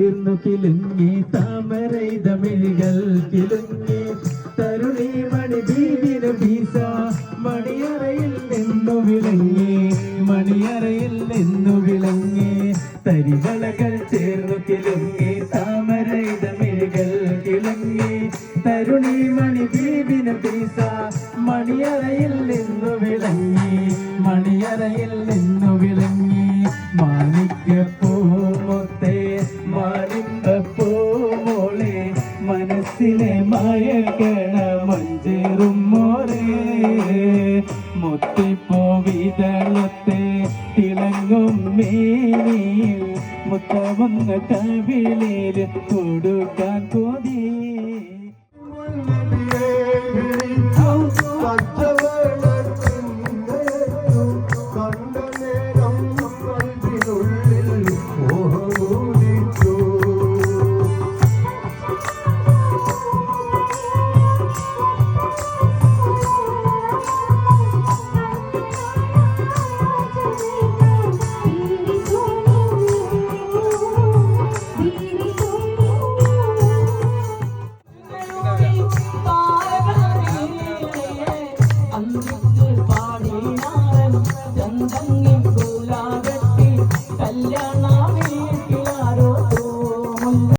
തീർന്നു കിലുങ്ങി താമരൈതമിഴികൾ കിലുങ്ങി തരുണി മണി ബീവിന് വീസ മണിയറയിൽ നിന്നു വിളങ്ങി മണിയറയിൽ നിന്നു വിളങ്ങി. തരികളകൾ ചേർന്നു കിലുങ്ങി താമരൈതമിഴികൾ കിലുങ്ങി. തരുണി മണി ബീവിന് വീസ മണിയറയിൽ നിന്നു വിളങ്ങി മണിയറയിൽ നിന്നു വിളങ്ങി. മാണിക്യപ്പൂമൊത്തേ മനസ്സിനെ മയക്കണ മഞ്ചേറും മോളെ മുത്തിപ്പോവിതളത്തെ തിളങ്ങും മേനിയിൽ മുത്തവന്ന കവിളിൽ കൊടുക്കാൻ കൊതി